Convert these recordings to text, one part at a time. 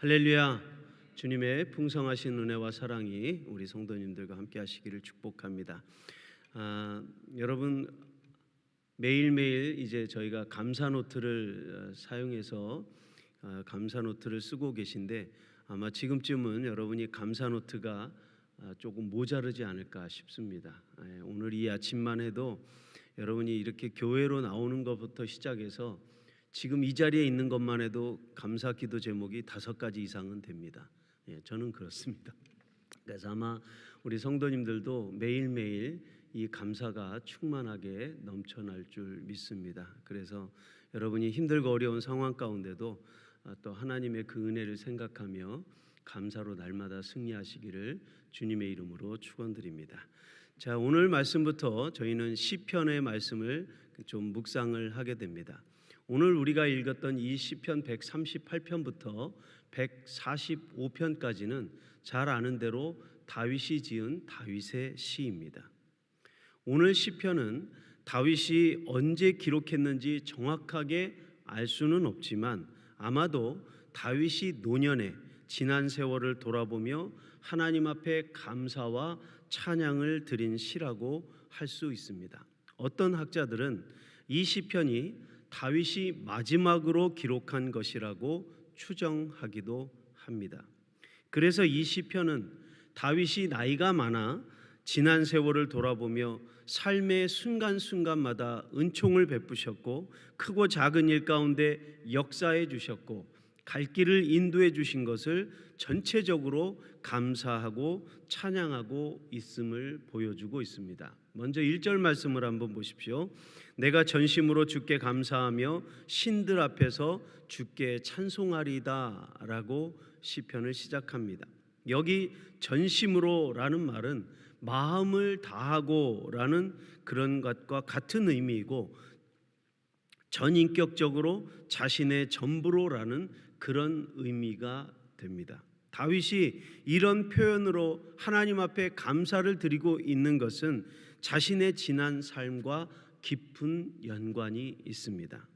할렐루야. 주님의 풍성하신 은혜와 사랑이 우리 성도님들과 함께 하시기를 축복합니다. 아, 여러분 매일매일 이제 저희가 감사 노트를 어, 사용해서 어, 감사 노트를 쓰고 계신데 아마 지금쯤은 여러분이 감사 노트가 아, 조금 모자르지 않을까 싶습니다. 예, 오늘 이 아침만 해도 여러분이 이렇게 교회로 나오는 것부터 시작해서 지금 이 자리에 있는 것만 해도 감사 기도 제목이 다섯 가지 이상은 됩니다. 예, 저는 그렇습니다. 그래서 아마 우리 성도님들도 매일매일 이 감사가 충만하게 넘쳐날 줄 믿습니다. 그래서 여러분이 힘들고 어려운 상황 가운데도 아, 또 하나님의 그 은혜를 생각하며 감사로 날마다 승리하시기를 주님의 이름으로 축원드립니다. 자, 오늘 말씀부터 저희는 시편의 말씀을 좀 묵상을 하게 됩니다. 오늘 우리가 읽었던 이 시편 138편부터 145편까지는 잘 아는 대로 다윗이 지은 다윗의 시입니다. 오늘 시편은 다윗이 언제 기록했는지 정확하게 알 수는 없지만 아마도 다윗이 노년에 지난 세월을 돌아보며 하나님 앞에 감사와 찬양을 드린 시라고 할 수 있습니다. 어떤 학자들은 이 시편이 다윗이 마지막으로 기록한 것이라고 추정하기도 합니다. 그래서 이 시편은 다윗이 나이가 많아 지난 세월을 돌아보며 삶의 순간순간마다 은총을 베푸셨고 크고 작은 일 가운데 역사해 주셨고 갈 길을 인도해 주신 것을 전체적으로 감사하고 찬양하고 있음을 보여주고 있습니다. 먼저 1절 말씀을 한번 보십시오. 내가 전심으로 주께 감사하며 신들 앞에서 주께 찬송하리다라고 시편을 시작합니다. 여기 전심으로라는 말은 마음을 다하고라는 그런 것과 같은 의미이고 전인격적으로 자신의 전부로라는 그런 의미가 됩니다. 다윗이 이런 표현으로 하나님 앞에 감사를 드리고 있는 것은 자신의 지난 삶과 깊은 연관이 있습니다.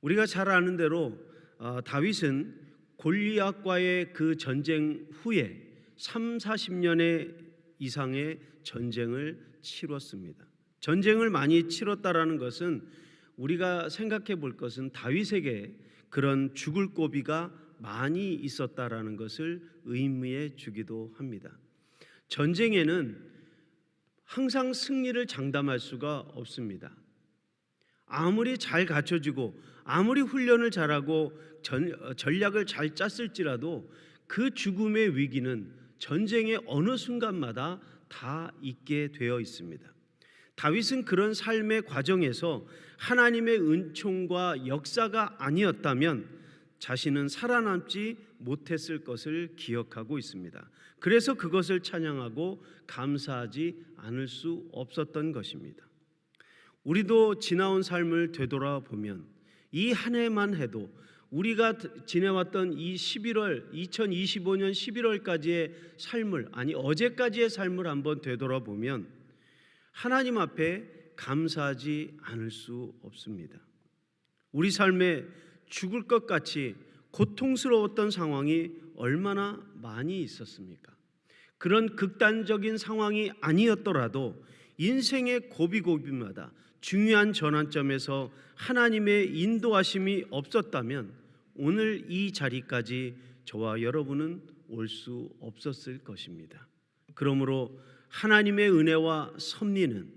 우리가 잘 아는 대로 어, 다윗은 골리앗과의 그 전쟁 후에 3, 40년의 이상의 전쟁을 치렀습니다. 전쟁을 많이 치렀다라는 것은 우리가 생각해 볼 것은 다윗에게 그런 죽을 고비가 많이 있었다라는 것을 의미해 주기도 합니다. 전쟁에는 항상 승리를 장담할 수가 없습니다. 아무리 잘 갖춰지고 아무리 훈련을 잘하고 전, 어, 전략을 잘 짰을지라도 그 죽음의 위기는 전쟁의 어느 순간마다 다 있게 되어 있습니다. 다윗은 그런 삶의 과정에서 하나님의 은총과 역사가 아니었다면 자신은 살아남지 못했을 것을 기억하고 있습니다. 그래서 그것을 찬양하고 감사하지 않을 수 없었던 것입니다. 우리도 지나온 삶을 되돌아보면 이 한 해만 해도 우리가 지내왔던 이 11월 2025년 11월까지의 삶을 아니 어제까지의 삶을 한번 되돌아보면 하나님 앞에 감사하지 않을 수 없습니다. 우리 삶에 죽을 것 같이 고통스러웠던 상황이 얼마나 많이 있었습니까? 그런 극단적인 상황이 아니었더라도 인생의 고비고비마다 중요한 전환점에서 하나님의 인도하심이 없었다면 오늘 이 자리까지 저와 여러분은 올 수 없었을 것입니다. 그러므로 하나님의 은혜와 섭리는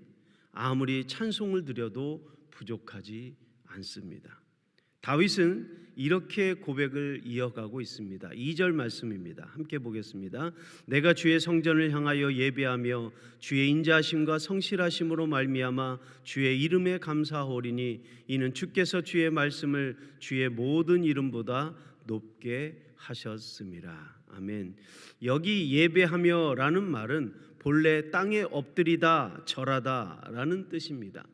아무리 찬송을 드려도 부족하지 않습니다. 다윗은 이렇게 고백을 이어가고 있습니다. 2절 말씀입니다. 함께 보겠습니다. 내가 주의 성전을 향하여 예배하며 주의 인자하심과 성실하심으로 말미암아 주의 이름에 감사하오리니 이는 주께서 주의 말씀을 주의 모든 이름보다 높게 하셨음이라. 아멘. 여기 예배하며라는 말은 본래 땅에 엎드리다 절하다라는 뜻입니다.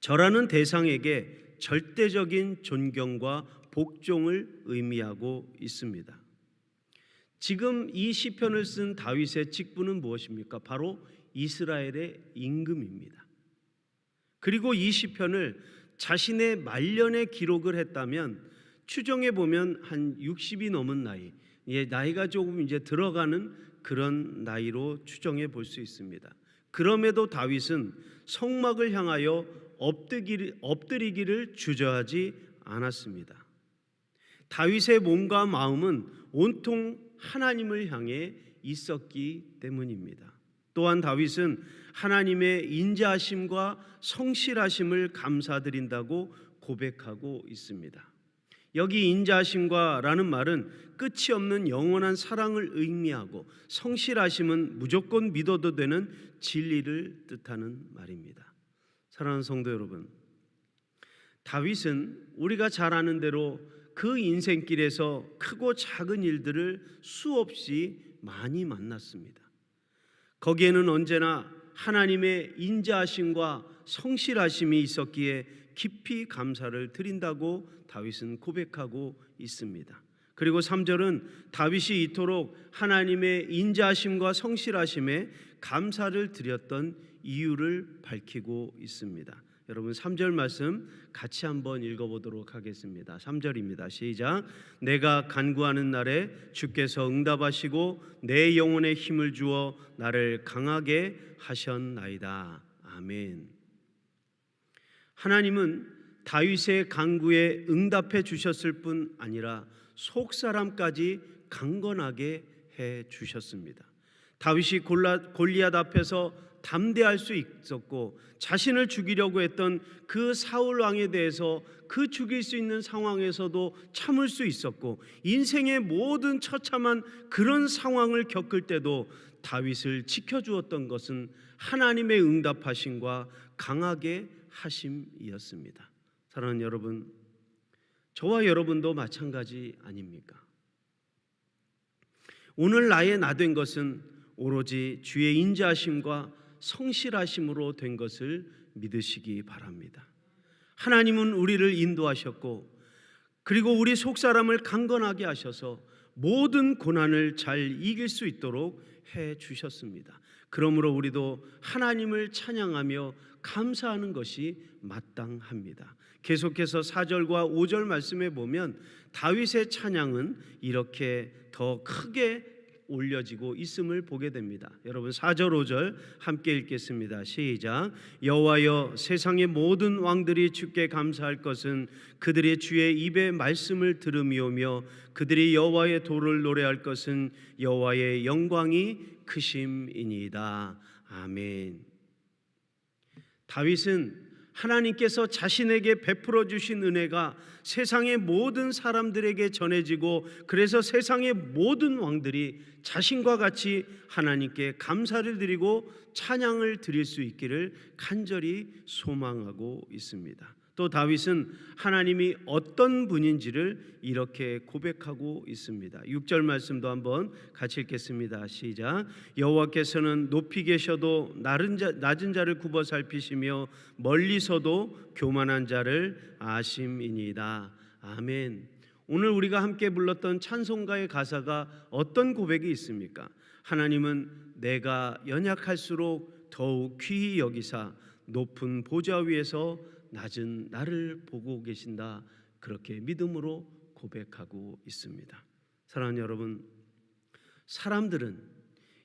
절하는 대상에게 절대적인 존경과 복종을 의미하고 있습니다. 지금 이 시편을 쓴 다윗의 직분은 무엇입니까? 바로 이스라엘의 임금입니다. 그리고 이 시편을 자신의 말년에 기록을 했다면 추정해 보면 한 60이 넘은 나이, 예, 나이가 조금 이제 들어가는 그런 나이로 추정해 볼 수 있습니다. 그럼에도 다윗은 성막을 향하여 엎드기를, 엎드리기를 주저하지 않았습니다. 다윗의 몸과 마음은 온통 하나님을 향해 있었기 때문입니다. 또한 다윗은 하나님의 인자하심과 성실하심을 감사드린다고 고백하고 있습니다. 여기 인자하심과라는 말은 끝이 없는 영원한 사랑을 의미하고 성실하심은 무조건 믿어도 되는 진리를 뜻하는 말입니다. 사랑하는 성도 여러분, 다윗은 우리가 잘 아는 대로 그 인생길에서 크고 작은 일들을 수없이 많이 만났습니다. 거기에는 언제나 하나님의 인자하심과 성실하심이 있었기에 깊이 감사를 드린다고 다윗은 고백하고 있습니다. 그리고 3절은 다윗이 이토록 하나님의 인자하심과 성실하심에 감사를 드렸던 이유를 밝히고 있습니다. 여러분 3절 말씀 같이 한번 읽어 보도록 하겠습니다. 3절입니다. 시작. 내가 간구하는 날에 주께서 응답하시고 내 영혼에 힘을 주어 나를 강하게 하셨나이다. 아멘. 하나님은 다윗의 간구에 응답해 주셨을 뿐 아니라 속 사람까지 강건하게 해 주셨습니다. 다윗이 골리앗 앞에서 담대할 수 있었고 자신을 죽이려고 했던 그 사울 왕에 대해서 그 죽일 수 있는 상황에서도 참을 수 있었고 인생의 모든 처참한 그런 상황을 겪을 때도 다윗을 지켜주었던 것은 하나님의 응답하심과 강하게 하심이었습니다. 사랑하는 여러분, 저와 여러분도 마찬가지 아닙니까? 오늘 나의 나 된 것은 오로지 주의 인자하심과 성실하심으로 된 것을 믿으시기 바랍니다. 하나님은 우리를 인도하셨고 그리고 우리 속 사람을 강건하게 하셔서 모든 고난을 잘 이길 수 있도록 해 주셨습니다. 그러므로 우리도 하나님을 찬양하며 감사하는 것이 마땅합니다. 계속해서 4절과 5절 말씀에 보면 다윗의 찬양은 이렇게 더 크게 올려지고 있음을 보게 됩니다. 여러분 4절 5절 함께 읽겠습니다. 시작. 여호와여 세상의 모든 왕들이 주께 감사할 것은 그들의 주의 입의 말씀을 들음이오며 그들이 여호와의 도를 노래할 것은 여호와의 영광이 크심이니이다. 아멘. 다윗은 하나님께서 자신에게 베풀어 주신 은혜가 세상의 모든 사람들에게 전해지고 그래서 세상의 모든 왕들이 자신과 같이 하나님께 감사를 드리고 찬양을 드릴 수 있기를 간절히 소망하고 있습니다. 또 다윗은 하나님이 어떤 분인지를 이렇게 고백하고 있습니다. 6절 말씀도 한번 같이 읽겠습니다. 시작. 여호와께서는 높이 계셔도 낮은, 자, 자를 굽어 살피시며 멀리서도 교만한 자를 아심이니이다. 아멘. 오늘 우리가 함께 불렀던 찬송가의 가사가 어떤 고백이 있습니까? 하나님은 내가 연약할수록 더욱 귀히 여기사 높은 보좌 위에서 낮은 나를 보고 계신다. 그렇게 믿음으로 고백하고 있습니다. 사랑하는 여러분, 사람들은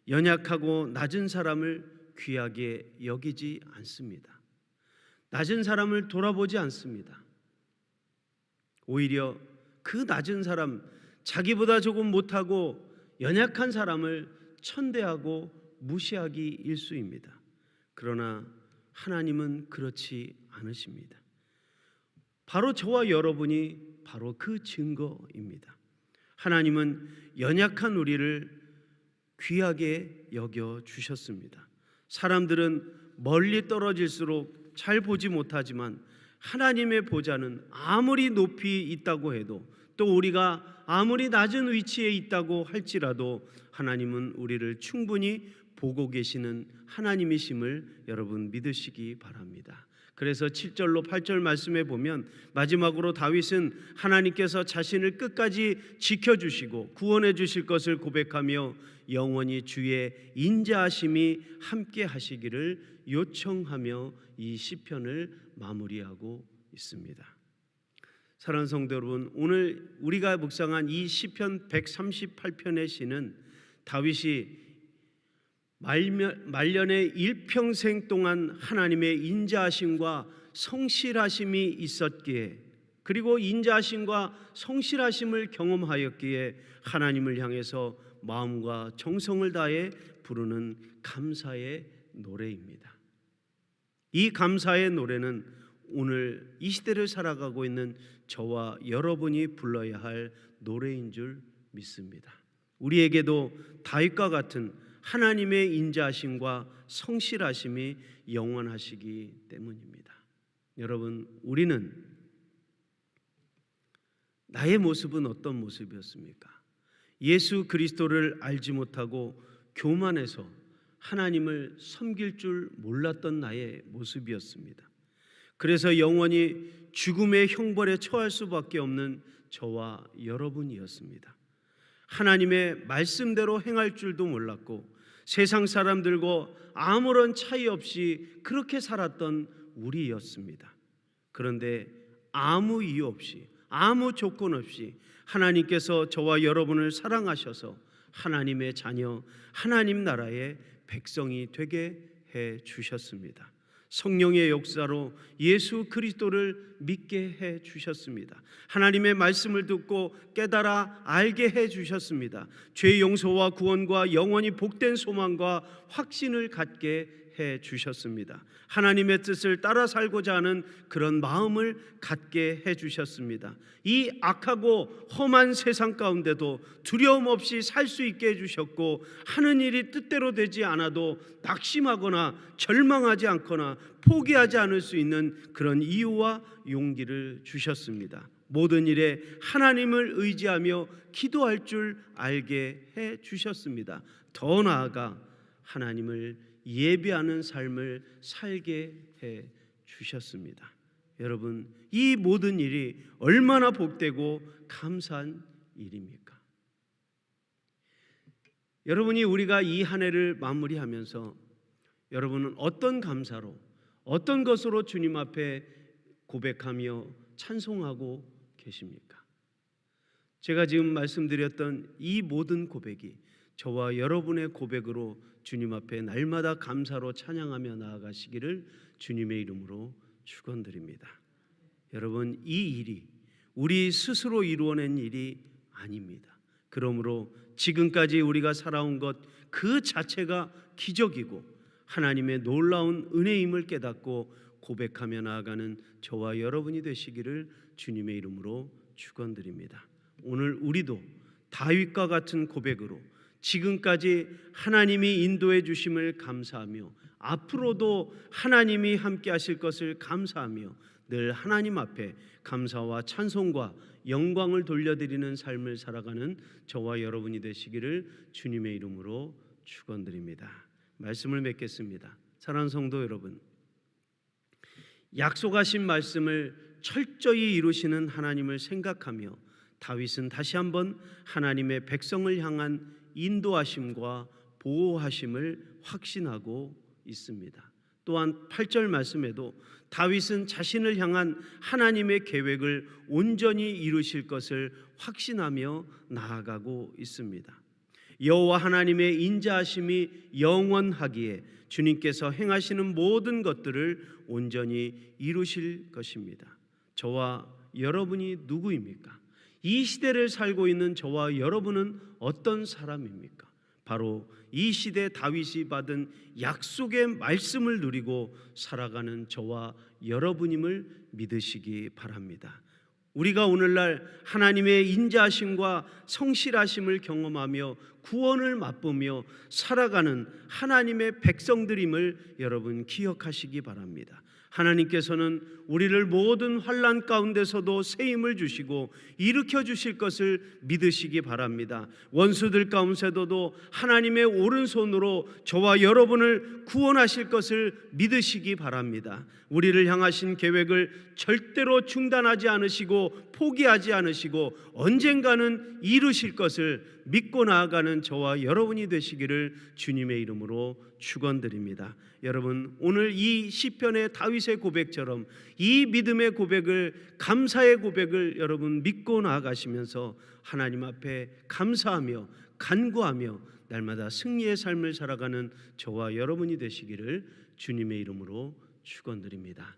연약하고 낮은 사람을 귀하게 여기지 않습니다. 낮은 사람을 돌아보지 않습니다. 오히려 그 낮은 사람, 자기보다 조금 못하고 연약한 사람을 천대하고 무시하기 일수입니다. 그러나 하나님은 그렇지 않으십니다. 바로 저와 여러분이 바로 그 증거입니다. 하나님은 연약한 우리를 귀하게 여겨 주셨습니다. 사람들은 멀리 떨어질수록 잘 보지 못하지만 하나님의 보좌는 아무리 높이 있다고 해도 또 우리가 아무리 낮은 위치에 있다고 할지라도 하나님은 우리를 충분히 보고 계시는 하나님이심을 여러분 믿으시기 바랍니다. 그래서 7절로 8절 말씀에 보면 마지막으로 다윗은 하나님께서 자신을 끝까지 지켜 주시고 구원해 주실 것을 고백하며 영원히 주의 인자하심이 함께 하시기를 요청하며 이 시편을 마무리하고 있습니다. 사랑하는 성도 여러분, 오늘 우리가 묵상한 이 시편 138편의 시는 다윗이 말년, 말년의 일평생 동안 하나님의 인자하심과 성실하심이 있었기에 그리고 인자하심과 성실하심을 경험하였기에 하나님을 향해서 마음과 정성을 다해 부르는 감사의 노래입니다. 이 감사의 노래는 오늘 이 시대를 살아가고 있는 저와 여러분이 불러야 할 노래인 줄 믿습니다. 우리에게도 다윗과 같은 하나님의 인자하심과 성실하심이 영원하시기 때문입니다. 여러분, 우리는 나의 모습은 어떤 모습이었습니까? 예수 그리스도를 알지 못하고 교만해서 하나님을 섬길 줄 몰랐던 나의 모습이었습니다. 그래서 영원히 죽음의 형벌에 처할 수밖에 없는 저와 여러분이었습니다. 하나님의 말씀대로 행할 줄도 몰랐고 세상 사람들과 아무런 차이 없이 그렇게 살았던 우리였습니다. 그런데 아무 이유 없이 아무 조건 없이 하나님께서 저와 여러분을 사랑하셔서 하나님의 자녀, 하나님 나라의 백성이 되게 해 주셨습니다. 성령의 역사로 예수 그리스도를 믿게 해 주셨습니다. 하나님의 말씀을 듣고 깨달아 알게 해 주셨습니다. 죄 용서와 구원과 영원히 복된 소망과 확신을 갖게 해 주셨습니다. 하나님의 뜻을 따라 살고자 하는 그런 마음을 갖게 해 주셨습니다. 이 악하고 험한 세상 가운데도 두려움 없이 살 수 있게 해 주셨고 하는 일이 뜻대로 되지 않아도 낙심하거나 절망하지 않거나 포기하지 않을 수 있는 그런 이유와 용기를 주셨습니다. 모든 일에 하나님을 의지하며 기도할 줄 알게 해 주셨습니다. 더 나아가 하나님을 예배하는 삶을 살게 해 주셨습니다. 여러분, 이 모든 일이 얼마나 복되고 감사한 일입니까? 여러분이 우리가 이 한 해를 마무리하면서 여러분은 어떤 감사로 어떤 것으로 주님 앞에 고백하며 찬송하고 계십니까? 제가 지금 말씀드렸던 이 모든 고백이 저와 여러분의 고백으로 주님 앞에 날마다 감사로 찬양하며 나아가시기를 주님의 이름으로 축원드립니다. 여러분 이 일이 우리 스스로 이루어낸 일이 아닙니다. 그러므로 지금까지 우리가 살아온 것 그 자체가 기적이고 하나님의 놀라운 은혜임을 깨닫고 고백하며 나아가는 저와 여러분이 되시기를 주님의 이름으로 축원드립니다. 오늘 우리도 다윗과 같은 고백으로 지금까지 하나님이 인도해 주심을 감사하며 앞으로도 하나님이 함께 하실 것을 감사하며 늘 하나님 앞에 감사와 찬송과 영광을 돌려드리는 삶을 살아가는 저와 여러분이 되시기를 주님의 이름으로 축원드립니다. 말씀을 맺겠습니다. 사랑하는 성도 여러분, 약속하신 말씀을 철저히 이루시는 하나님을 생각하며 다윗은 다시 한번 하나님의 백성을 향한 인도하심과 보호하심을 확신하고 있습니다. 또한 8절 말씀에도 다윗은 자신을 향한 하나님의 계획을 온전히 이루실 것을 확신하며 나아가고 있습니다. 여호와 하나님의 인자하심이 영원하기에 주님께서 행하시는 모든 것들을 온전히 이루실 것입니다. 저와 여러분이 누구입니까? 이 시대를 살고 있는 저와 여러분은 어떤 사람입니까? 바로 이 시대 다윗이 받은 약속의 말씀을 누리고 살아가는 저와 여러분임을 믿으시기 바랍니다. 우리가 오늘날 하나님의 인자하심과 성실하심을 경험하며 구원을 맛보며 살아가는 하나님의 백성들임을 여러분 기억하시기 바랍니다. 하나님께서는 우리를 모든 환란 가운데서도 새 힘을 주시고 일으켜 주실 것을 믿으시기 바랍니다. 원수들 가운데서도 하나님의 오른손으로 저와 여러분을 구원하실 것을 믿으시기 바랍니다. 우리를 향하신 계획을 절대로 중단하지 않으시고 포기하지 않으시고 언젠가는 이루실 것을 믿고 나아가는 저와 여러분이 되시기를 주님의 이름으로 축원드립니다. 여러분 오늘 이 시편의 다윗의 다윗의 고백처럼 이 믿음의 고백을 감사의 고백을 여러분 믿고 나아가시면서 하나님 앞에 감사하며 간구하며 날마다 승리의 삶을 살아가는 저와 여러분이 되시기를 주님의 이름으로 축원드립니다.